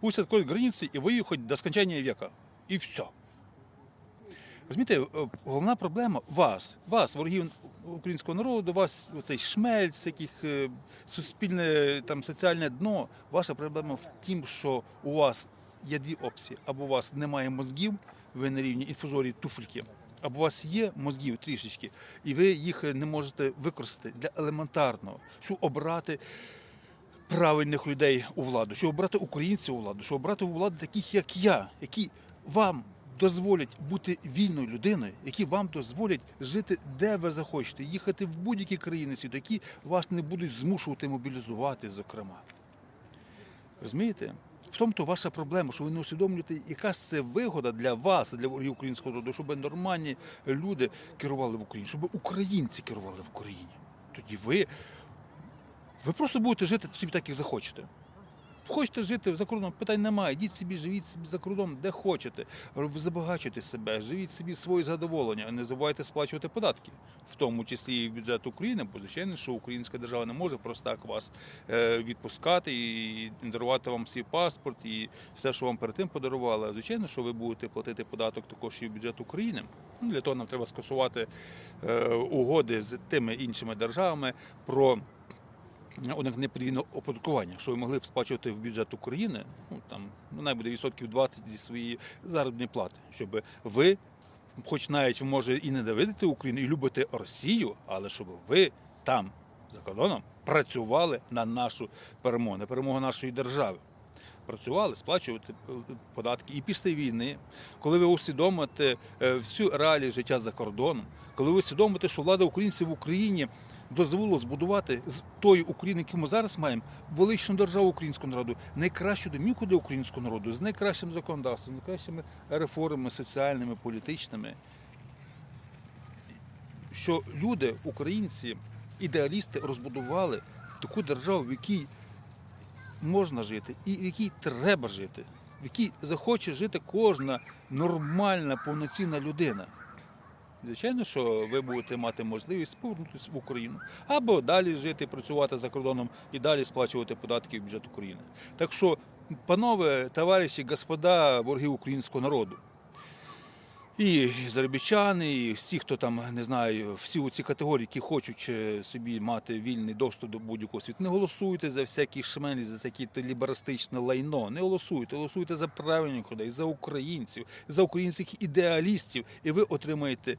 Пусть откроют границы и выехать до скончания века. І все. Розумієте, е, головна проблема вас, вас, ворогів українського народу, вас оцей шмельц, яких е, суспільне там соціальне дно. Ваша проблема в тім, що у вас є дві опції: або у вас немає мозгів, ви на рівні інфузорії туфельки, або у вас є мозгів трішечки, і ви їх не можете використати для елементарного, щоб обрати правильних людей у владу, щоб обрати українців у владу, щоб обрати у владу таких, як я, які вам дозволять бути вільною людиною, які вам дозволять жити де ви захочете, їхати в будь-які країни світу, які вас не будуть змушувати мобілізувати, зокрема. Розумієте? В тому то ваша проблема, що ви не усвідомлюєте, яка це вигода для вас, для українського народу, щоб нормальні люди керували в Україні, щоб українці керували в Україні. Тоді ви ви просто будете жити собі так, як захочете. Хочете жити за кордоном, питань немає. Йдіть собі, живіть собі за кордоном, де хочете. Забагачуйте себе, живіть собі своє задоволення, не забувайте сплачувати податки, в тому числі і в бюджет України, бо звичайно, що українська держава не може просто так вас е, відпускати і дарувати вам свій паспорт і все, що вам перед тим подарували. Звичайно, що ви будете платити податок також і в бюджет України. Ну, Для того нам треба скасувати е, угоди з тими іншими державами про уникнення подвійного оподаткування, що ви могли б сплачувати в бюджет України, ну там ну, найбуде відсотків 20 зі своєї заробітної плати, щоб ви, хоч навіть може і ненавидите Україну, і любите Росію, але щоб ви там за кордоном працювали на нашу перемогу, на перемогу нашої держави. Працювали, сплачувати е, податки і після війни, коли ви усвідомите е, всю реалію життя за кордоном, коли ви усвідомите, що влада українців в Україні дозволило збудувати з тої України, яку ми зараз маємо, величну державу українського народу, найкращу домівку для українського народу, з найкращим законодавством, з найкращими реформами соціальними, політичними. Що люди, українці, ідеалісти розбудували таку державу, в якій можна жити і в якій треба жити, в якій захоче жити кожна нормальна, повноцінна людина. Звичайно, що ви будете мати можливість повернутися в Україну або далі жити, працювати за кордоном і далі сплачувати податки в бюджет України. Так що, панове, товариші, господа, вороги українського народу. І заробітчани, і всі, хто там не знаю, всі у ці категорії, які хочуть е, собі мати вільний доступ до будь-якого світу, не голосуйте за всякі шмелі, за всякі ліберастичне лайно. Не голосуйте, голосуйте за правильних людей, за українців, за українських ідеалістів, і ви отримаєте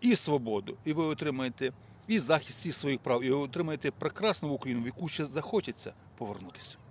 і свободу, і ви отримаєте і захист всіх своїх прав, і ви отримаєте прекрасну Україну, в яку ще захочеться повернутися.